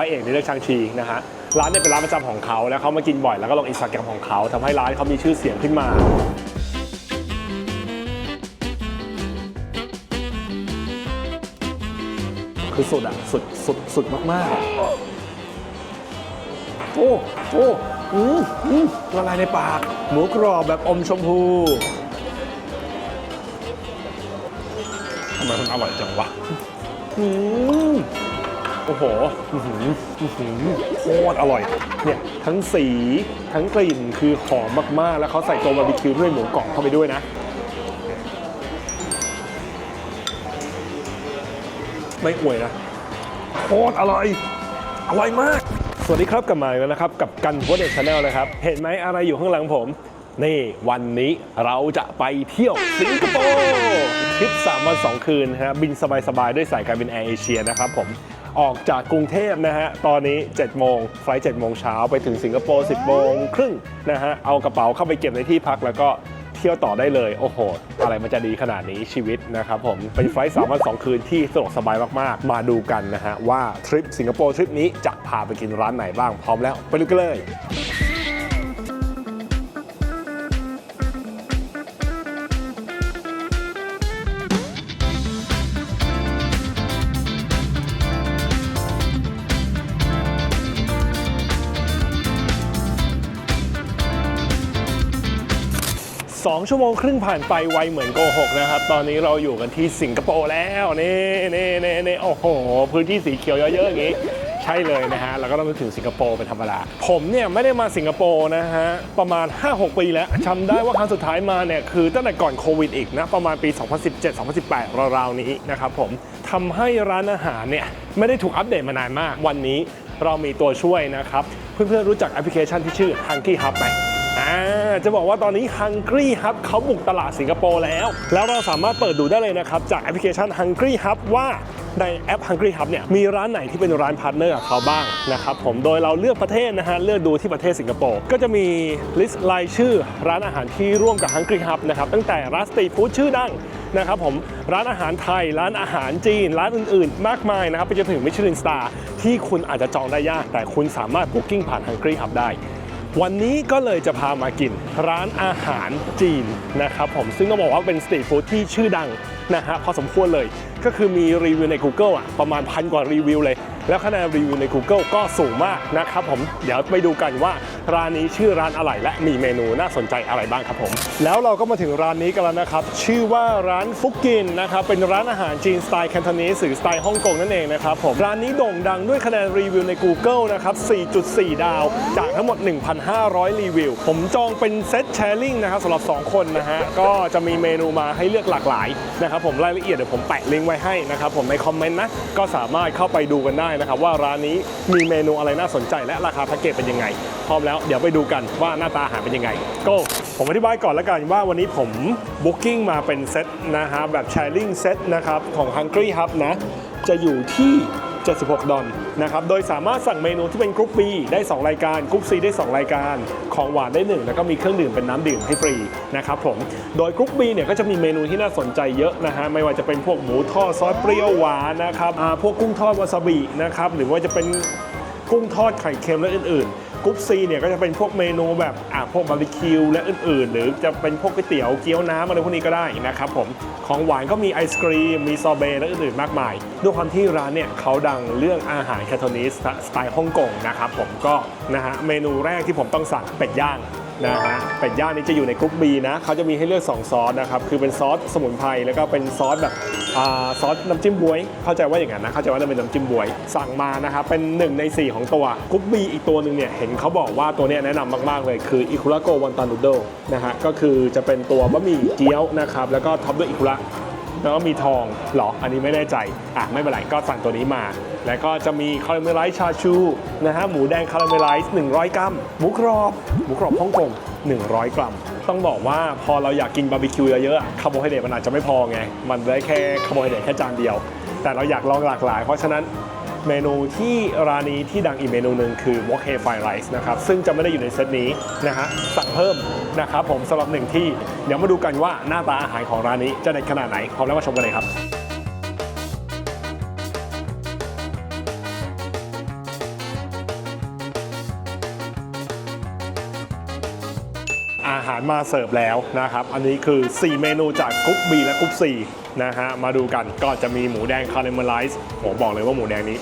พระเอกในเรื่องชางชีนะฮะร้านเนี่ยเป็นร้านประจำของเขาแล้วเขามากินบ่อยแล้วก็ลงอินสตาแกรมของเขาทำให้ร้านเขามีชื่อเสียงขึ้นมา คือสุดอะสุดสุดสุดมากๆ โอ้โอ้อืมอืมละลายในปาก หมูกรอบแบบอมชมพูทำไมมันอร่อยจังวะอืม โอ้โหอื้อหืออื้อหือโคตรอร่อย เนี่ยทั้งสีทั้งกลิ่นคือหอมมากๆ แล้วเขาใส่ตัวบาร์บีคิวด้วยหมูกรอบเข้าไปด้วยนะ ไม่อวยนะ โคตรอร่อย อร่อยมาก สวัสดีครับกลับมาอีกแล้วนะครับ กับกันวัดเดชชาแนลนะครับ เห็นไหมอะไรอยู่ข้างหลังผม นี่วันนี้เราจะไปเที่ยวสิงคโปร์ทริป3วัน2คืนนะฮะบินสบายๆ ด้วยสายการบินแอร์เอเชียนะครับผม ออกจากกรุงเทพนะฮะ ตอนนี้ 7 โมง ไฟล์7โมงเช้าไปถึงสิงคโปร์ 10 โมงครึ่งนะฮะ เอากระเป๋าเข้าไปเก็บในที่พักแล้วก็เที่ยวต่อได้เลย โอ้โห อะไรมันจะดีขนาดนี้ชีวิตนะครับผม เป็นไฟล์3วัน2คืนที่สะดวกสบายมาก ๆ มาดูกันนะฮะว่าทริปสิงคโปร์ทริปนี้จะพาไปกินร้านไหนบ้างพร้อมแล้วไปดูกันเลย 2 ชั่วโมงครึ่งผ่านไปไวเหมือนโกหกนะครับ ตอนนี้เราอยู่กันที่สิงคโปร์แล้วนี่นี่นี่นี่โอ้โห พื้นที่สีเขียวเยอะๆอย่างนี้ ใช่เลยนะฮะแล้วก็ต้องนึกถึงสิงคโปร์เป็นธรรมดา ผมเนี่ยไม่ได้มาสิงคโปร์นะฮะ ประมาณ 5-6 ปีแล้วจำได้ว่าครั้งสุดท้ายมาเนี่ย คือตั้งแต่ก่อนโควิดอีกนะ ประมาณปี 2017-2018 ราวๆนี้นะครับผมทำให้ร้านอาหารเนี่ย ไม่ได้ถูกอัปเดตมานานมาก วันนี้เรามีตัวช่วยนะครับ เพื่อนๆรู้จักแอปพลิเคชันที่ชื่อ Hungry Hub ไหม อ่าจะบอกว่าตอนนี้ Hungry Hub เขาบุกตลาดสิงคโปร์แล้ว แล้วเราสามารถเปิดดูได้เลยนะครับ จากแอปพลิเคชัน Hungry Hub ว่าในแอป Hungry Hub เนี่ยมีร้านไหนที่เป็นร้านพาร์ทเนอร์กับเขาบ้างนะครับผมโดยเราเลือกประเทศนะฮะเลือกดูที่ประเทศสิงคโปร์ก็จะมีลิสต์รายชื่อร้านอาหารที่ร่วมกับ Hungry Hub นะครับตั้งแต่ร้านสตรีทฟู้ดชื่อดังนะครับผมร้านอาหารไทย ร้านอาหารจีน ร้านอื่นๆ มากมายนะครับไปจนถึงมิชลินสตาร์ที่คุณอาจจะจองได้ยาก แต่คุณสามารถ booking ผ่าน Hungry Hub ได้ วันนี้ก็เลยจะพามากินร้านอาหารจีนนะครับผมซึ่งต้องบอกว่าเป็นสตรีทฟู้ดที่ชื่อดังนะฮะพอสมควรเลย ก็คือมีรีวิวใน Google อะประมาณพันกว่ารีวิวเลย แล้วคะแนนรีวิวใน Google ก็สูงมากนะครับผมเดี๋ยวไปดูกันว่าร้านนี้ชื่อร้านอะไรและมีเมนูน่าสนใจอะไรบ้างครับผม แล้วเราก็มาถึงร้านนี้กันแล้วนะครับ ชื่อว่าร้านฟุกกินนะครับเป็นร้านอาหารจีนสไตล์แคนโทนีสหรือสไตล์ฮ่องกงนั่นเองนะครับผมร้านนี้โด่งดังด้วยคะแนนรีวิวใน Google นะครับ 4.4 ดาว จากทั้งหมด 1,500 รีวิว ผมจองเป็นเซตแชร์ลิงนะครับสำหรับ 2 คนนะฮะก็จะมีเมนูมาให้เลือกหลากหลายนะครับผมรายละเอียดเดี๋ยวผมแปะลิงก์ไว้ให้นะครับผมในคอมเมนต์นะก็สามารถเข้าไปดูกันได้นะครับว่าร้านนี้มีเมนูอะไรน่าสนใจ และราคาแพ็กเกจเป็นยังไง พร้อมแล้วเดี๋ยวไปดูกันว่าหน้าตาอาหารเป็นยังไงก็ผมอธิบายก่อนแล้วกันว่าวันนี้ผมบุ๊กิ้งมาเป็นเซตนะฮะแบบแชร์ลิงเซตนะครับของ Hungry Hub นะจะอยู่ที่ 76 ดอลนะครับ โดยสามารถสั่งเมนูที่เป็นกรุ๊ป B ได้ 2 รายการ กรุ๊ป C ได้ 2 รายการ ของหวานได้ 1 แล้วก็มีเครื่องดื่มเป็นน้ำดื่มให้ฟรีนะครับผม โดยกรุ๊ป B เนี่ยก็จะมีเมนูที่น่าสนใจเยอะนะฮะ ไม่ว่าจะเป็นพวกหมูทอดซอสเปรี้ยวหวานนะครับพวกกุ้งทอดวาซาบินะครับ หรือว่าจะเป็น กุ้งทอดไข่เค็มและอื่นๆกรุ๊ปซีเนี่ยก็จะเป็นพวกเมนูแบบอะพวกบาร์บีคิวและอื่นๆ หรือจะเป็นพวกก๋วยเตี๋ยวเกี๊ยวน้ำอะไรพวกนี้ก็ได้นะครับผมของหวานก็มีไอศครีม มีซอเบตและอื่นๆ มากมาย ด้วยความที่ร้านเนี่ยเขาดังเรื่องอาหารแคทอนิสสไตล์ฮ่องกงนะครับผมก็นะฮะเมนูแรกที่ผมต้องสั่งเป็ดย่าง นะฮะเป็ดย่างนี้จะอยู่ในกรุ๊ป B นะเขาจะมีให้เลือก 2 ซอสนะครับ คือเป็นซอสสมุนไพรแล้วก็เป็นซอสแบบซอสน้ำจิ้มบวย เข้าใจว่าอย่างนั้นนะเข้าใจว่าจะเป็นน้ำจิ้มบวย สั่งมานะครับเป็น 1 ใน 4 ของตัวกรุ๊ป B อีกตัวหนึ่งเนี่ยเห็นเขาบอกว่าตัวนี้แนะนำมาก ๆ เลยคืออิคุระโกวันตันนูโดนะฮะก็คือจะเป็นตัวบะหมี่เกี๊ยวนะครับแล้วก็ท็อปด้วยอิคุระ แล้วก็มีทองหรอ อันนี้ไม่แน่ใจ อะ ไม่เป็นไร ก็สั่งตัวนี้มา แล้วก็จะมีคาราเมลไลซ์ชาชูนะฮะ หมูแดงคาราเมลไลซ์100 กรัม หมูกรอบ หมูกรอบฮ่องกง100 กรัม ต้องบอกว่าพอเราอยากกินบาร์บีคิวเยอะๆคาร์โบไฮเดรตมันอาจจะไม่พอไง มันได้แค่คาร์โบไฮเดรตแค่จานเดียว แต่เราอยากลองหลากหลาย เพราะฉะนั้น เมนูที่ร้านนี้ที่ดังอีกเมนูหนึ่งคือ wok hay fried rice นะครับซึ่งจะไม่ได้อยู่ในเซตนี้นะฮะสั่งเพิ่มนะครับผมสำหรับหนึ่งที่ เดี๋ยวมาดูกันว่าหน้าตาอาหารของร้านนี้จะเด็ดขนาดไหนพร้อมแล้วมาชมกันเลยครับอาหารมาเสิร์ฟแล้วนะครับ อันนี้คือ 4 เมนูจากกรุ๊ป B และกรุ๊ป C นะฮะ มาดูกันก็จะมีหมูแดงคาร์เนมไลซ์ผมบอกเลยว่าหมูแดงนี้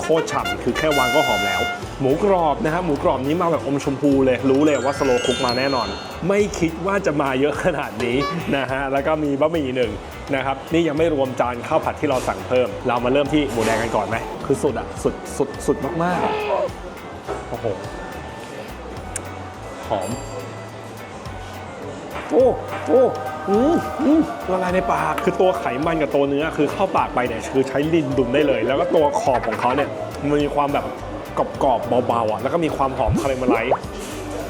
โคตรฉ่ำคือแค่วางก็หอมแล้ว หมูกรอบนะฮะหมูกรอบนี้มาแบบอมชมพูเลย รู้เลยว่าสโลคุกมาแน่นอน ไม่คิดว่าจะมาเยอะขนาดนี้นะฮะแล้วก็มีบะหมี่หนึ่งนะครับนี่ยังไม่รวมจานข้าวผัดที่เราสั่งเพิ่ม เรามาเริ่มที่หมูแดงกันก่อนไหมคือสุดอะสุดสุดสุดมากๆโอ้โหหอมโอ้โอ้ อืมอืมละลายในปากคือตัวไขมันกับตัวเนื้อคือเข้าปากไปเนี่ยคือใช้ลิ้นดุมได้เลย แล้วก็ตัวขอบของเขาเนี่ยมันมีความแบบกรอบๆเบาๆอะแล้วก็มีความหอมคาราเมลไลซ์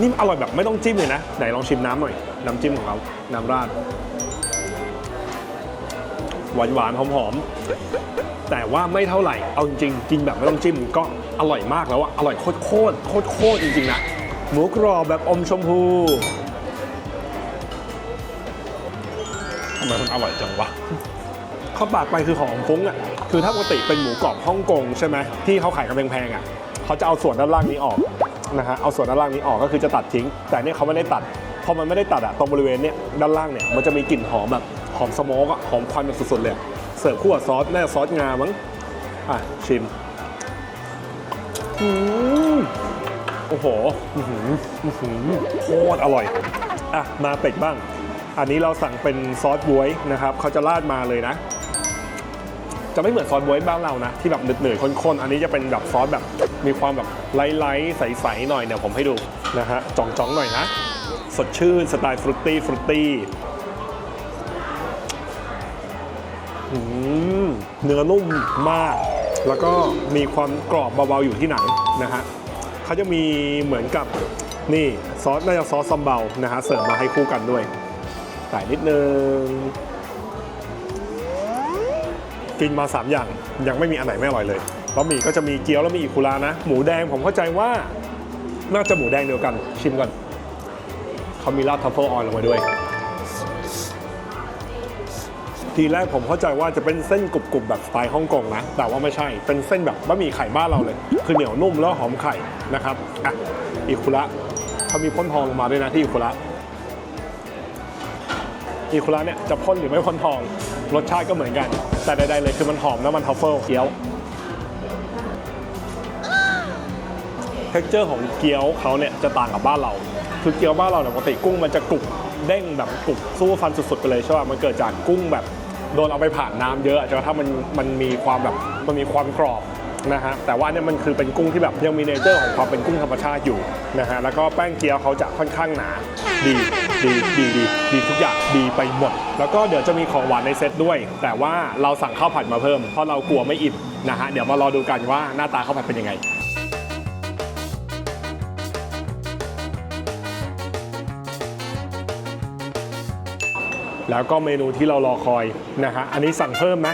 นี่อร่อยแบบไม่ต้องจิ้มเลยนะไหนลองชิมน้ำหน่อยน้ำจิ้มของเขาน้ำราดหวานๆหอมๆแต่ว่าไม่เท่าไหร่เอาจริงกินแบบไม่ต้องจิ้มก็อร่อยมากแล้วอะอร่อยโคตรโคตรโคตรโคตรจริงๆนะหมูกรอบแบบอมชมพูำไมมันอร่อยจังวะเข้าปากไปคือหอมฟุ้งอะคือถ้าปกติเป็นหมูกรอบฮ่องกงใช่ไหมที่เขาขายกันแพงๆอะเขาจะเอาส่วนด้านล่างนี้ออกนะฮะเอาส่วนด้านล่างนี้ออกก็คือจะตัดทิ้ง แต่เนี่ยเขาไม่ได้ตัดพอมันไม่ได้ตัดอะตรงบริเวณเนี้ยด้านล่างเนี่ยมันจะมีกลิ่นหอมแบบหอมสโมกอะหอมควันแบบสุดๆเลยเสิร์ฟคู่กับซอสน่าจะซอสงามั้งอะชิมอืมโอ้โหอือหืออือหือโคตรอร่อย อะ มาเป็ดบ้าง อันนี้เราสั่งเป็นซอสบวยนะครับเขาจะราดมาเลยนะ จะไม่เหมือนซอสบวยบ้านเรานะ ที่แบบหนืดๆข้นๆ อันนี้จะเป็นแบบซอสแบบมีความแบบไลท์ๆใสๆหน่อยเดี๋ยวผมให้ดูนะฮะจ่องๆหน่อยนะ สดชื่นสไตล์ฟรุตตี้ฟรุตตี้เนื้อนุ่มมาก แล้วก็มีความกรอบเบาๆอยู่ที่หนังนะฮะเขาจะมีเหมือนกับนี่ซอสน่าจะซอสซัมเบานะฮะเสิร์ฟมาให้คู่กันด้วย ใส่นิดนึง กินมา 3 อย่างยังไม่มีอันไหนไม่อร่อยเลยบะหมี่ก็จะมีเกี๊ยวแล้วมีอีคุระนะ หมูแดงผมเข้าใจว่าน่าจะหมูแดงเดียวกัน ชิมก่อนเขามีราดทัฟเฟิลออยลงมาด้วย ทีแรกผมเข้าใจว่าจะเป็นเส้นกรุบๆแบบสไตล์ฮ่องกงนะ แต่ว่าไม่ใช่เป็นเส้นแบบบะหมี่ไข่บ้านเราเลย คือเหนียวนุ่มแล้วหอมไข่นะครับอะอีคุระเขามีพ่นทองลงมาด้วยนะที่อีคุระ อีคุระเนี่ยจะพ่นหรือไม่พ่นทอง รสชาติก็เหมือนกัน แต่ใดๆเลยคือมันหอมน้ำมันทัฟเฟิลเกี๊ยวเท็กเจอร์ของเกี๊ยวเขาเนี่ยจะต่างกับบ้านเรา คือเกี๊ยวบ้านเราเนี่ยปกติกุ้งมันจะกรุบเด้งแบบกรุบสู้ฟันสุดๆไปเลยใช่ป่ะมันเกิดจากกุ้งแบบโดนเอาไปผ่านน้ำเยอะจนกระทั่งมันมันมีความแบบมันมีความกรอบ นะฮะแต่ว่าเนี่ยมันคือเป็นกุ้งที่แบบยังมีเนเจอร์ของความเป็นกุ้งธรรมชาติอยู่นะฮะแล้วก็แป้งเกี๊ยวเขาจะค่อนข้างหนาดีดีดีดีดีทุกอย่างดีไปหมด แล้วก็เดี๋ยวจะมีของหวานในเซตด้วย แต่ว่าเราสั่งข้าวผัดมาเพิ่มเพราะเรากลัวไม่อิ่มนะฮะเดี๋ยวมารอดูกันว่าหน้าตาข้าวผัดเป็นยังไงแล้วก็เมนูที่เรารอคอยนะฮะ อันนี้สั่งเพิ่มไหม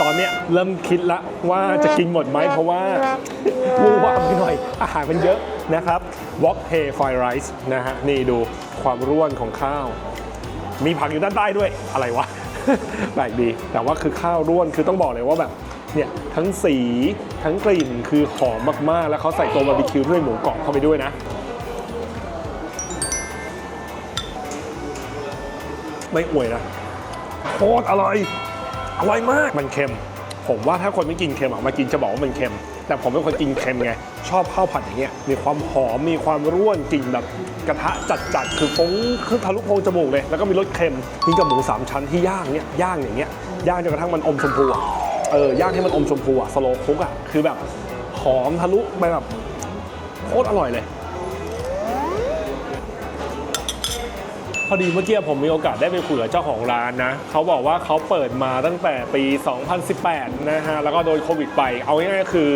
ตอนเนี้ยเริ่มคิดละว่าจะกินหมดไหมเพราะว่าวูว่ามไปหน่อยอาหารมันเยอะนะครับ Wok Hei Fried Rice นะฮะนี่ดูความร่วนของข้าว มีผักอยู่ด้านใต้ด้วยอะไรวะแปลกดีแต่ว่าคือข้าวร่วนคือต้องบอกเลยว่าแบบเนี่ยทั้งสีทั้งกลิ่นคือหอมมากๆ แล้วเขาใส่ตัวบาร์บีคิวด้วยหมูกรอบเข้าไปด้วยนะ ไม่อวยนะโคตรอร่อยอ ร่อยมากมันเค็ม ผมว่าถ้าคนไม่กินเค็มอะมากินจะบอกว่ามันเค็ม แต่ผมเป็นคนกินเค็มไง ชอบข้าวผัดอย่างเงี้ยมีความหอมมีความร่วนกลิ่นแบบกระทะจัดๆคือฟงคือทะลุโพรงจมูกเลยแล้วก็มีรสเค็มกินกับหมูสามชั้นที่ย่างเนี่ยย่างอย่างเงี้ยย่างจนกระทั่งมันอมชมพูอะเออย่างให้มันอมชมพูอะสโลคุกอะคือแบบหอมทะลุไปแบบโคตรอร่อยเลย อดีเมื่อกี้ผมมีโอกาสได้ไปคุยกับเจ้าของร้านนะเขาบอกว่าเขาเปิดมาตั้งแต่ปี 2018 นะฮะ แล้วก็โดนโควิดไป เอาง่ายๆคือ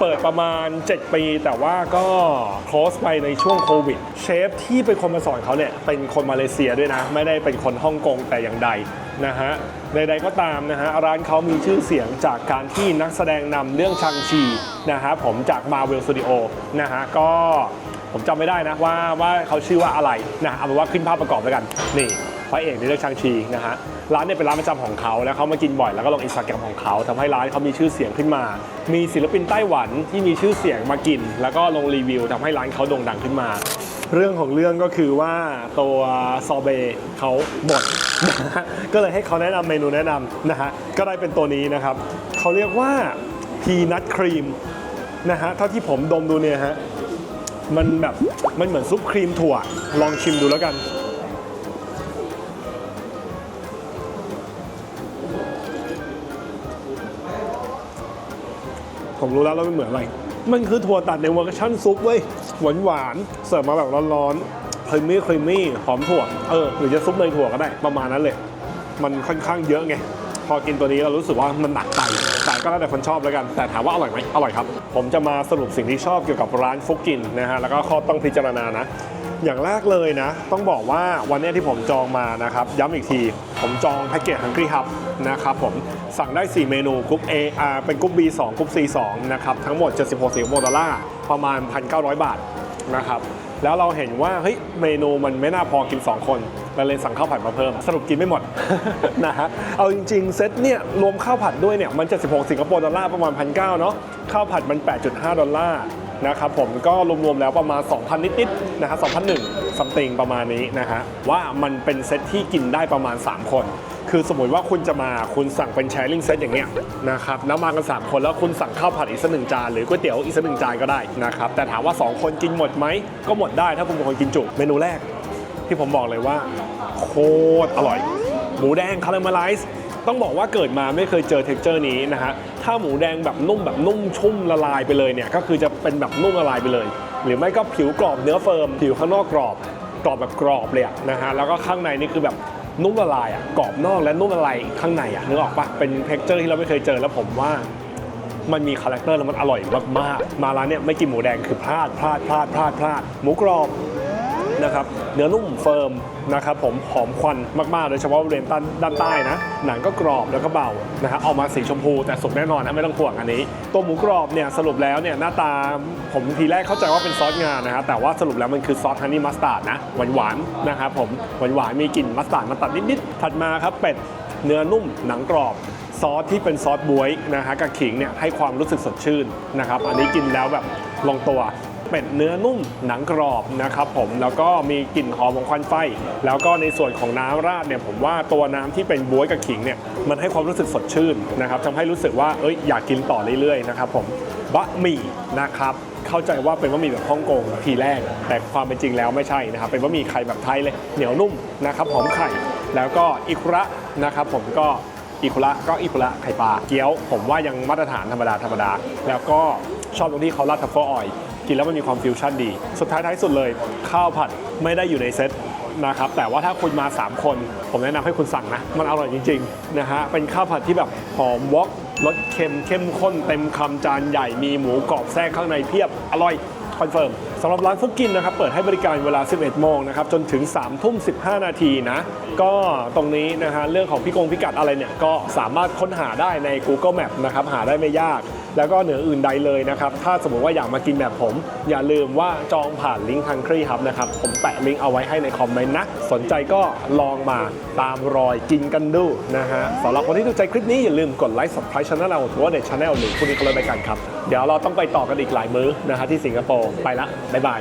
เปิดประมาณ 7 ปี แต่ว่าก็ close ไปในช่วงโควิด เชฟที่เป็นคนมาสอนเขาเนี่ย เป็นคนมาเลเซียด้วยนะ ไม่ได้เป็นคนฮ่องกงแต่อย่างใดนะฮะใดๆก็ตามนะฮะร้านเขามีชื่อเสียงจากการที่นักแสดงนำเรื่องชังชีนะฮะผมจาก Marvel Studio นะฮะก็ ผมจำไม่ได้นะว่าว่าเขาชื่อว่าอะไรนะเอาเป็นว่าขึ้นภาพประกอบแล้วกันนี่พระเอกในเรื่องชางชีนะฮะร้านเนี่ยเป็นร้านประจำของเขาแล้วเขามากินบ่อยแล้วก็ลงอินสตาแกรมของเขาทำให้ร้านเขามีชื่อเสียงขึ้นมา มีศิลปินไต้หวันที่มีชื่อเสียงมากิน แล้วก็ลงรีวิวทำให้ร้านเขาโด่งดังขึ้นมา เรื่องของเรื่องก็คือว่าตัวซอเบเขาหมดก็เลยให้เขาแนะนำเมนูแนะนำนะฮะก็ได้เป็นตัวนี้นะครับเขาเรียกว่าพีนัทครีมนะฮะเท่าที่ผมดมดูเนี่ยฮะ มันแบบมันเหมือนซุปครีมถั่ว ลองชิมดูแล้วกัน ผมรู้แล้วแล้วมันเหมือนอะไร มันคือถั่วตัดในเวอร์ชันซุปเว้ย หวานหวานๆเสิร์ฟมาแบบร้อนๆครีมมี่ครีมมี่หอมถั่ว เออ หรือจะซุปเนยถั่วก็ได้ ประมาณนั้นเลย มันค่อนข้างเยอะไง พอกินตัวนี้เรารู้สึกว่ามันหนักไป ก็แล้วแต่คนชอบแล้วกัน แต่ถามว่าอร่อยไหมอร่อยครับ ผมจะมาสรุปสิ่งที่ชอบเกี่ยวกับร้านฟุกกินนะฮะแล้วก็ข้อต้องพิจารณานะ อย่างแรกเลยนะ ต้องบอกว่าวันนี้ที่ผมจองมานะครับ ย้ำอีกที ผมจองแพ็กเกจฮังกี้ฮับนะครับผมสั่งได้ 4 เมนูกรุ๊ป A อ่าเป็นกรุ๊ป B2 กรุ๊ป C2 นะครับทั้งหมด 76สิงคโปร์ดอลลาร์ประมาณ 1,900 บาทนะครับแล้วเราเห็นว่าเฮ้ยเมนูมันไม่น่าพอกิน 2 คน เราเลยสั่งข้าวผัดมาเพิ่ม สรุปกินไม่หมด นะฮะ เอาจริง ๆ เซตเนี่ย รวมข้าวผัดด้วยเนี่ย มัน76สิงคโปร์ดอลลาร์ประมาณ1,900เนาะ ข้าวผัดมัน 8.5 ดอลลาร์นะครับผมก็รวมๆแล้วประมาณ 2,000 นิดๆนะฮะ2,001ซัมติงประมาณนี้นะฮะว่ามันเป็นเซตที่กินได้ประมาณ 3 คน คือสมมติว่าคุณจะมาคุณสั่งเป็นแชร์ลิงเซตอย่างเงี้ยนะครับแล้วมากัน 3 คนแล้วคุณสั่งข้าวผัดอีกสักหนึ่งจานหรือก๋วยเตี๋ยวอีกสักหนึ่งจานก็ได้นะครับแต่ถามว่า 2 คนกินหมดไหมก็หมดได้ถ้าคุณเป็นคนกินจุเมนูแรก ที่ผมบอกเลยว่า โคตรอร่อย หมูแดงคาราเมลไลซ์ต้องบอกว่าเกิดมาไม่เคยเจอเท็กเจอร์นี้นะฮะ ถ้าหมูแดงแบบนุ่มแบบนุ่มชุ่มละลายไปเลยเนี่ย ก็คือจะเป็นแบบนุ่มละลายไปเลย หรือไม่ก็ผิวกรอบเนื้อเฟิร์ม ผิวข้างนอกกรอบ กรอบแบบกรอบเลยนะฮะ แล้วก็ข้างในนี่คือแบบนุ่มละลายอะกรอบนอกและนุ่มละลายข้างในอะนึกออกปะเป็นเท็กเจอร์ที่เราไม่เคยเจอแล้วผมว่ามันมีคาแรคเตอร์แล้วมันอร่อยมากๆ มาร้านเนี่ยไม่กินหมูแดงคือพลาดพลาดพลาดพลาดพลาดหมูกรอบ นะครับเนื้อนุ่มเฟิร์มนะครับผมหอมควันมากๆโดยเฉพาะบริเวณด้านด้านใต้นะ หนังก็กรอบแล้วก็เบานะฮะออกมาสีชมพูแต่สุกแน่นอนนะไม่ต้องห่วงอันนี้ ตัวหมูกรอบเนี่ยสรุปแล้วเนี่ยหน้าตาผมทีแรกเข้าใจว่าเป็นซอสงานนะฮะแต่ว่าสรุปแล้วมันคือซอสฮันนี่มัสตาร์ดนะหวานหวานๆนะครับผมหวานหวานๆมีกลิ่นมัสตาร์ดมาตัดนิดๆถัดมาครับเป็ดเนื้อนุ่มหนังกรอบซอสที่เป็นซอสบวยนะฮะกับขิงเนี่ยให้ความรู้สึกสดชื่นนะครับอันนี้กินแล้วแบบลงตัว เป็ดเนื้อนุ่มหนังกรอบนะครับผมแล้วก็มีกลิ่นหอมของควันไฟ แล้วก็ในส่วนของน้ำราดเนี่ยผมว่าตัวน้ำที่เป็นบวยกับขิงเนี่ยมันให้ความรู้สึกสดชื่นนะครับทำให้รู้สึกว่าเอ้ยอยากกินต่อเรื่อยๆนะครับผมบะหมี่นะครับเข้าใจว่าเป็นบะหมี่แบบฮ่องกงทีแรก แต่ความเป็นจริงแล้วไม่ใช่นะครับเป็นบะหมี่ไข่แบบไทยเลยเหนียวนุ่มนะครับหอมไข่ แล้วก็อิคุระนะครับผมก็อีคุระก็อีคุระไข่ปลาเกี๊ยว ผมว่ายังมาตรฐานธรรมดาธรรมดา แล้วก็ชอบตรงที่เขาราดทัฟเฟิลออย กินแล้วมันมีความฟิวชั่นดี สุดท้ายท้ายสุดเลย ข้าวผัดไม่ได้อยู่ในเซตนะครับแต่ว่าถ้าคุณมา 3 คน ผมแนะนำให้คุณสั่งนะ มันอร่อยจริงๆนะฮะเป็นข้าวผัดที่แบบหอมวอกรสเค็มเข้มข้นเต็มคำจานใหญ่มีหมูกรอบแทรกข้างในเพียบอร่อยคอนเฟิร์มสำหรับร้านฟุกกินนะครับเปิดให้บริการเวลา 11 โมงนะครับจนถึง 3 ทุ่ม 15 นาทีนะ ก็ตรงนี้นะฮะเรื่องของพิกงพิกัดอะไรเนี่ย ก็สามารถค้นหาได้ใน Google Map นะครับหาได้ไม่ยาก แล้วก็เหนืออื่นใดเลยนะครับ ถ้าสมมติว่าอยากมากินแบบผม อย่าลืมว่าจองผ่านลิงก์ทังครีฮับนะครับ ผมแปะลิงก์เอาไว้ให้ในคอมเมนต์นะ สนใจก็ลองมาตามรอยกินกันดูนะฮะสำหรับคนที่ดูใจคลิปนี้อย่าลืมกดไลค์ subscribe ช่องเราถือว่าในช่องหรือคุณนี้ก็เลยไปกันครับ เดี๋ยวเราต้องไปต่อกันอีกหลายมื้อนะฮะที่สิงคโปร์ไปละบ๊ายบาย